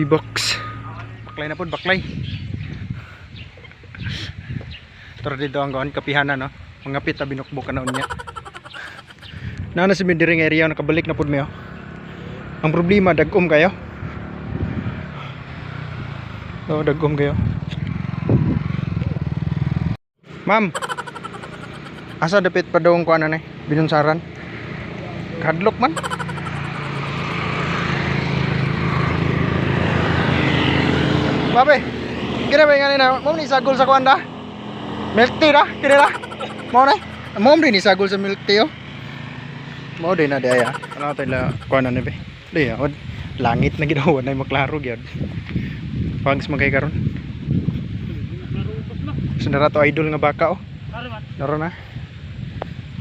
P-box. Baklay na po, baklay. Tara dito ang gawan kapihanan no. Mga pita binukbok na unya. Na na si Midiring area nakabalik na pud mi oh. Ang problema dagom kayo. Oh, dagom kayo. Ma'am. Asa dapit pa daw ang kuana ni? Binunsaran. Kadlok man. Babe, kira ba nga na mo ni sagol sa kuanda? Milk tea ra, kira ra. Mo na. Mo ni sagol sa milk tea oh. Mo din na daya. Ano tayo la kuana ni be? Di ya, od langit na ginawa na maklaro gyud. Pags magkay karon. Sundara to idol nga baka oh. Naro na.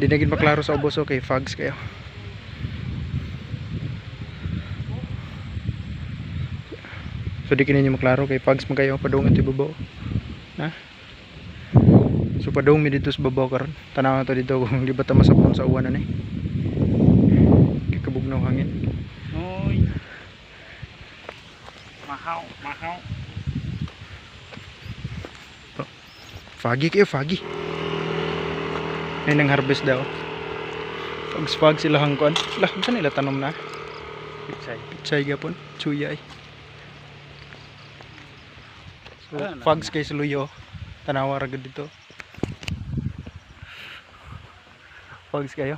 Di na gid maklaro sa ubos okay, fags kayo. So di kini maklaro kay fags magayo padung ito babaw. Na? So padung mi dito sa babaw karon. Tanaw na to dito kung di ba ta masapon sa uwan na ni. Kikabugnaw hangin. Ôi Mahal, mahal Fagi kayo, fagi. Ay nang harvest daw. Fags sila hangkuan. Lah, saan nila tanom na? Pitsay Chay gapon, chuyay. Fags kay suluyo. Tanawa ra gud dito. Fags kayo.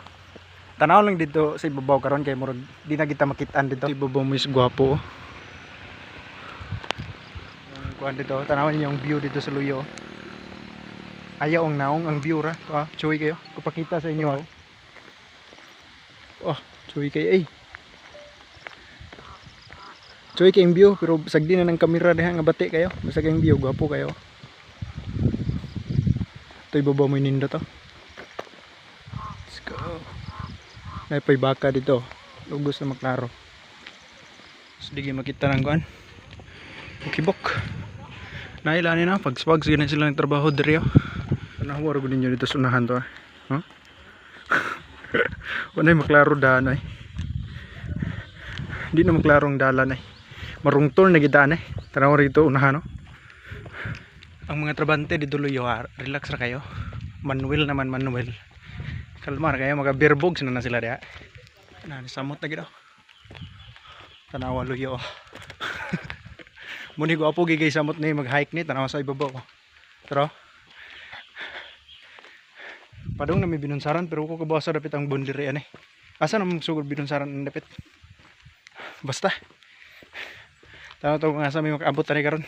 Tanaw lang dito sa ibabaw karon kay murag di na kita makitaan dito. Sa ibabaw mo is gwapo. kuan dito, tanawan niyo yung view dito sa luyo. Ayaw ang naong ang view ra. Ah, chuy kayo. Kupakita sa inyo. Oh, chuy kayo eh. Choy kayong view pero sagdi na ng kamera diha nga bati kayo. Basta kayong view gwapo kayo. Ito ibabaw mo nindo to. Let's go. May pay baka dito. Lugos na maklaro. So di makita ng kuan. Kibok. Nailani na pag spag ganun sila ng trabaho diri. Ano mo ro ninyo dito sa unahan to ah. Huh? Wala maklaro daan ay. Di na maklarong dalan ay marungtol na gidaan eh. Tanaw rito unahan no ang mga trabante di duloy ha. Relax ra kayo. Manuel naman manuel. Kalmar kayo mga beerbog na na sila diha. Na samot na gid oh. tanawa luyo oh. muni ko apo gigay samot ni mag hike ni tanawa sa ibabaw oh. pero padong na may binunsaran pero ko kabawa sa dapit ang bundiri ani asa namang sugod binunsaran ang dapit? Basta Tama to nga sa may makaabot tani karon.